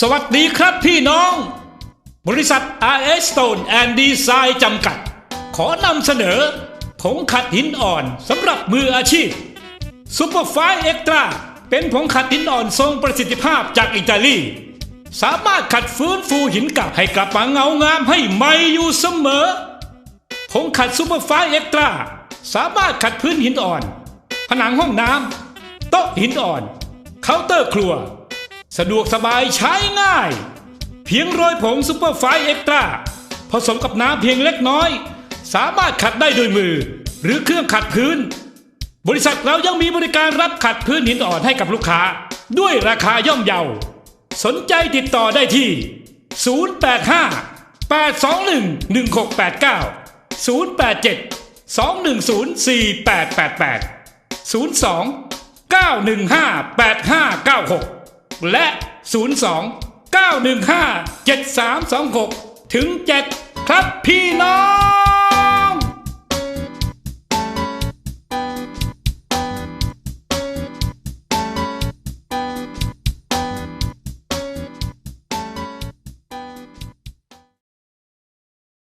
สวัสดีครับพี่น้อง บริษัท RS Stone and Design จำกัด ขอนำเสนอผงขัดหินอ่อนสำหรับมืออาชีพ Superfine Extra เป็นผงขัดหินอ่อนทรงประสิทธิภาพจากอิตาลี สามารถขัดฟื้นฟูหินเกับให้กลับมาเงางามให้ใหม่อยู่เสมอผงขัดซูเปอร์ไฟเอ็กตร้าสามารถขัดพื้นหินอ่อน ผนังห้องน้ำโต๊ะหินอ่อน เคาน์เตอร์ครัว สะดวกสบายใช้ง่าย เพียงโรยผงซูเปอร์ไฟเอ็กตร้าผสมกับน้ำเพียงเล็กน้อย สามารถขัดได้ด้วยมือ หรือเครื่องขัดพื้น บริษัทเรายังมีบริการรับขัดพื้นหินอ่อนให้กับลูกค้า ด้วยราคาย่อมเยา สนใจติดต่อได้ที่ 085 821 1689 087 210 4888 02 915 8596 และ 02 915 7326 ถึง 7 ครับพี่